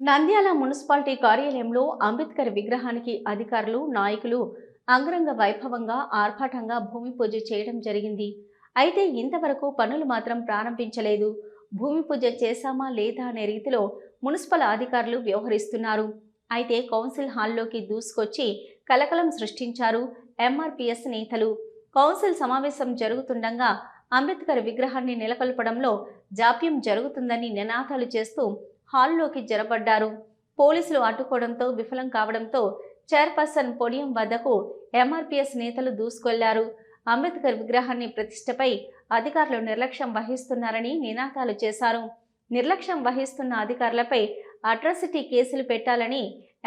Nandyal municipality కార్యాలయంలో అంబేద్కర్ విగ్రహానికి అధికారులు నాయకులు అంగరంగ వైభవంగా ఆర్భాటంగా భూమి పూజ చేయడం జరిగింది. అయితే ఇంతవరకు పనులు మాత్రం ప్రారంభించలేదు. భూమి పూజ చేశామా లేదా అనే రీతిలో మున్సిపల్ అధికారులు వ్యవహరిస్తున్నారు. అయితే కౌన్సిల్ హాల్లోకి దూసుకొచ్చి కలకలం సృష్టించారు ఎంఆర్పిఎస్ నేతలు. కౌన్సిల్ సమావేశం జరుగుతుండగా అంబేద్కర్ విగ్రహాన్ని నెలకొల్పడంలో జాప్యం జరుగుతుందని నినాదాలు చేస్తూ హాల్లోకి జరబడ్డారు పోలీసులు అడ్డుకోవడంతో విఫలం కావడంతో చైర్పర్సన్ పొడియం వద్దకు ఎంఆర్పిఎస్ నేతలు దూసుకెళ్ళారు. అంబేద్కర్ విగ్రహాన్ని ప్రతిష్టపై అధికారులు నిర్లక్ష్యం వహిస్తున్నారని నినాదాలు చేశారు. నిర్లక్ష్యం వహిస్తున్న అధికారులపై అట్రాసిటీ కేసులు పెట్టాలని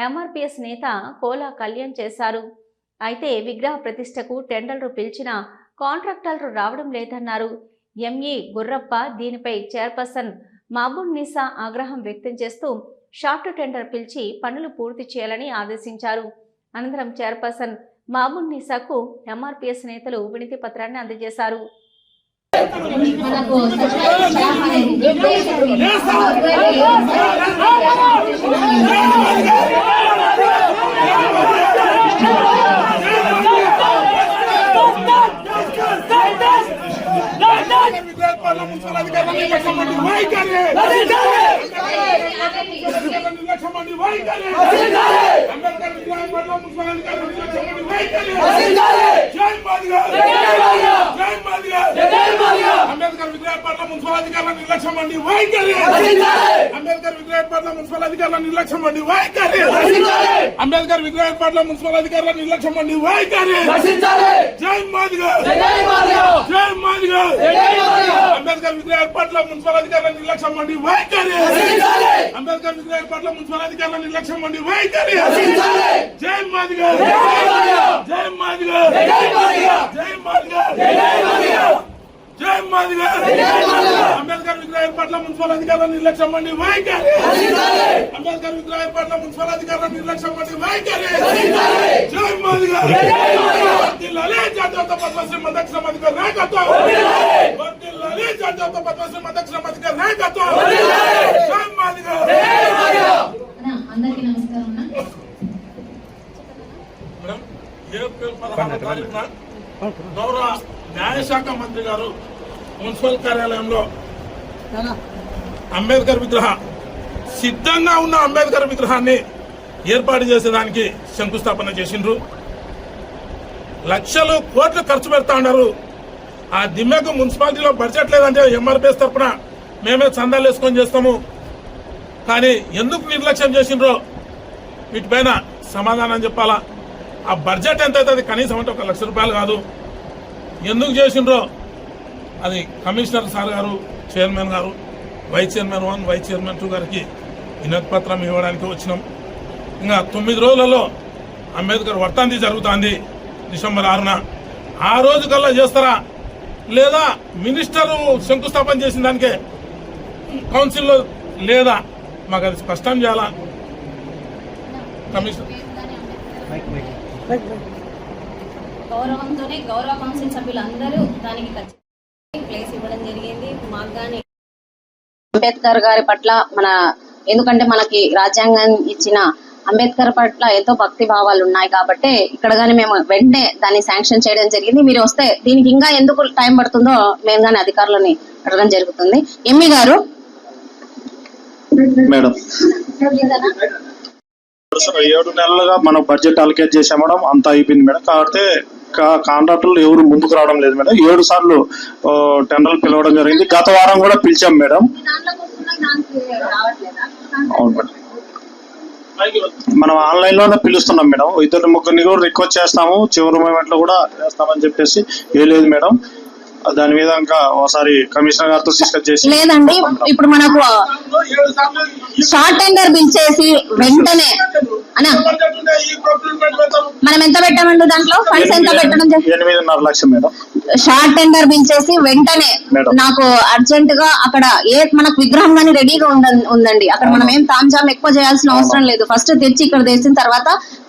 ఎంఆర్పిఎస్ నేత కోలా కళ్యాణ్ చేశారు. అయితే విగ్రహ ప్రతిష్టకు టెండర్లు పిలిచినా కాంట్రాక్టర్లు రావడం లేదన్నారు. ఎంఈ గుర్రప్ప దీనిపై చైర్పర్సన్ మహబూబ్ నిసా ఆగ్రహం వ్యక్తం చేస్తూ షార్ట్ టెండర్ పిలిచి పనులు పూర్తి చేయాలని ఆదేశించారు. అనంతరం చైర్పర్సన్ మహబూబ్ నిసాకు ఎంఆర్పిఎస్ నేతలు వినతి పత్రాన్ని అందజేశారు. మనకు మున్సిపల్ అధికారుల నిర్లక్ష్యం వంటి వైఖరి నిర్లక్ష్యం వంటి వైఖరి అంబేద్కర్ విగ్రహం పట్ల మున్సిపల్ అధికారుల నిర్లక్ష్యం వంటి వైఖరి జై మాదిగా జై మాదిగా అంబేద్కర్ విగ్రహం పట్ల మున్సిపల్ అధికారుల నిర్లక్ష్యం వంటి వైఖరి అంబేద్కర్ విగ్రహం పట్ల మున్సిపల్ అధికారుల నిర్లక్ష్యం వంటి వైఖరి అంబేద్కర్ విగ్రహం పట్ల మున్సిపల్ అధికారుల నిర్లక్ష్యం వంటి వైఖరి జై మాదిగా జై మాదిగా అంబేద్కర్ విగ్రహాల పట్ల మున్సిపల్ అధికారుల నిర్లక్ష్యం వంటి వైఖరి అంబేద్కర్ విగ్రహాల పట్ల మున్సిపల్ అధికారుల నిర్లక్ష్యం వంటి వైఖరి జై మాదిగా జై మాదిగా జై మాదిగా జై మాదిగా అంబేద్కర్ విగ్రహాల పట్ల మున్సిపల్ అధికారుల నిర్లక్ష్యం వంటి వైఖరి! అంబేద్కర్ విగ్రహాల పట్ల మున్సిపల్ అధికారుల నిర్లక్ష్యం వంటి వైఖరి! జై మాదిగా! వర్ధిల్లాలి జాతీయత పద్మశ్రీ మదక్ష అధికారి నాయకత్వం! వర్ధిల్లాలి జాతీయత పద్మశ్రీ నాయకత్వం! జై అన్న, అందరికీ నమస్కారం అన్న. మేడం, ఏప్రిల్ పదహారవ తారీఖున గౌరవ న్యాయశాఖ మంత్రి గారు మున్సిపల్ కార్యాలయంలో అంబేద్కర్ విగ్రహ సిద్ధంగా ఉన్న అంబేద్కర్ విగ్రహాన్ని ఏర్పాటు చేసేదానికి శంకుస్థాపన చేసిండ్రు. లక్షలు కోట్లు ఖర్చు పెడతా ఉన్నారు. ఆ దిమ్మకు మున్సిపాలిటీలో బడ్జెట్ లేదంటే ఎంఆర్పిఎస్ తరఫున మేమే చందాలు వేసుకొని చేస్తాము. కానీ ఎందుకు నిర్లక్ష్యం చేసిండ్రో వీటిపైన సమాధానం చెప్పాలా? ఆ బడ్జెట్ ఎంత అవుతుంది కనీసం అంటే ఒక లక్ష రూపాయలు కాదు. ఎందుకు చేసిండ్రో అది కమిషనర్ సార్ గారు చైర్మన్ గారు vice chairman one vice chairman two గారికి వినతి పత్రం ఇవ్వడానికి వచ్చినాం. ఇంకా తొమ్మిది రోజులలో అంబేద్కర్ వర్తంతి జరుగుతుంది డిసెంబర్ ఆరున. ఆ రోజు కల్లా చేస్తారా? లేదా మినిస్టరు శంకుస్థాపన చేసిన దానికే కౌన్సిల్లో లేదా? మాకు అది స్పష్టం చేయాలా? కమిషనర్. గౌరవంతోనే గౌరవ కౌన్సిల్ సభ్యులందరూ దానికి ఇవ్వడం జరిగింది. మాకు కానీ అంబేద్కర్ గారి పట్ల మన ఎందుకంటే మనకి రాజ్యాంగం ఇచ్చిన అంబేద్కర్ పట్ల ఎంతో భక్తి భావాలు ఉన్నాయి కాబట్టి ఇక్కడ కానీ మేము వెంటనే దాన్ని శాంక్షన్ చేయడం జరిగింది. మీరు వస్తే దీనికి ఇంకా ఎందుకు టైం పడుతుందో మేము కానీ అధికారులని అడగడం జరుగుతుంది. ఎమ్మి గారు? మేడం. ఏడు నెలలుగా మనం బడ్జెట్ అలకేట్ చేసాం మేడం. అంతా అయిపోయింది మేడం. కాబట్టి కాంట్రాక్టర్లు ఎవరు ముందుకు రావడం లేదు మేడం. ఏడు సార్లు టెండర్లు పిలవడం జరిగింది. గత వారం కూడా పిలిచాం మేడం. అవును మేడం. మనం ఆన్లైన్లోనే పిలుస్తున్నాం మేడం. ఇద్దరు ముగ్గురిని కూడా రిక్వెస్ట్ చేస్తాము. చివరి మూమెంట్లో కూడా చేస్తామని చెప్పేసి ఏ లేదు మేడం. దాని మీద ఇంకా ఒకసారి కమిషనర్ గారితో డిస్కస్ చేసి లేదండి. ఇప్పుడు మనకు షార్ట్ టెండర్ బిల్ చేసి వెంటనే అన్నా మనం ఎంత పెట్టామండి దాంట్లో? ఫండ్స్ ఎంత పెట్టడం? ఎనిమిదిన్నర మేడం. షార్ట్ టెండర్ బిల్ చేసి వెంటనే. నాకు అర్జెంట్గా అక్కడ ఏ మనకు విగ్రహం కానీ రెడీగా ఉందండి. అక్కడ మనం ఏం తాంజాం ఎక్కువ చేయాల్సిన అవసరం లేదు. ఫస్ట్ తెచ్చి ఇక్కడ తెచ్చిన తర్వాత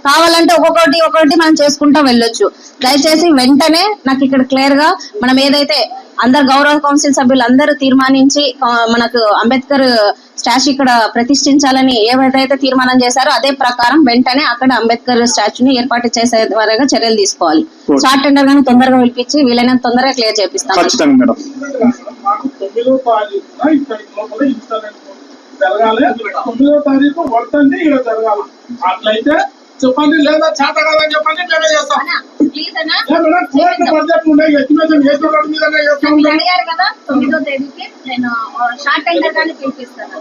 కావాలంటే ఒక్కొక్కటి ఒక్కొక్కటి మనం చేసుకుంటా వెళ్ళొచ్చు. దయచేసి వెంటనే నాకు ఇక్కడ క్లియర్గా మనం ఏదైతే అందరు గౌరవ కౌన్సిల్ సభ్యులు అందరూ తీర్మానించి మనకు అంబేద్కర్ స్టాచ్యూ ఇక్కడ ప్రతిష్ఠించాలని ఏవైతే తీర్మానం చేశారో అదే ప్రకారం వెంటనే అక్కడ అంబేద్కర్ స్టాచ్యూని ఏర్పాటు చేసే ద్వారా చర్యలు తీసుకోవాలి. షార్ట్ టెండర్ గానీ తొందరగా పిలిపించి వీలైనంత తొందరగా క్లియర్ చేపిస్తాం. జరగాలి తొమ్మిదో తారీఖు ఇక్కడ జరగాలి అట్లయితే చెప్పండి లేదా చేత కాదని చెప్పండి మేమే చేస్తాం. ప్లీజ్ అన్న మేడం అడిగారు కదా తొమ్మిదో తేదీకి నేను షార్ట్ టెండర్ గానీ పిలిపిస్తాను.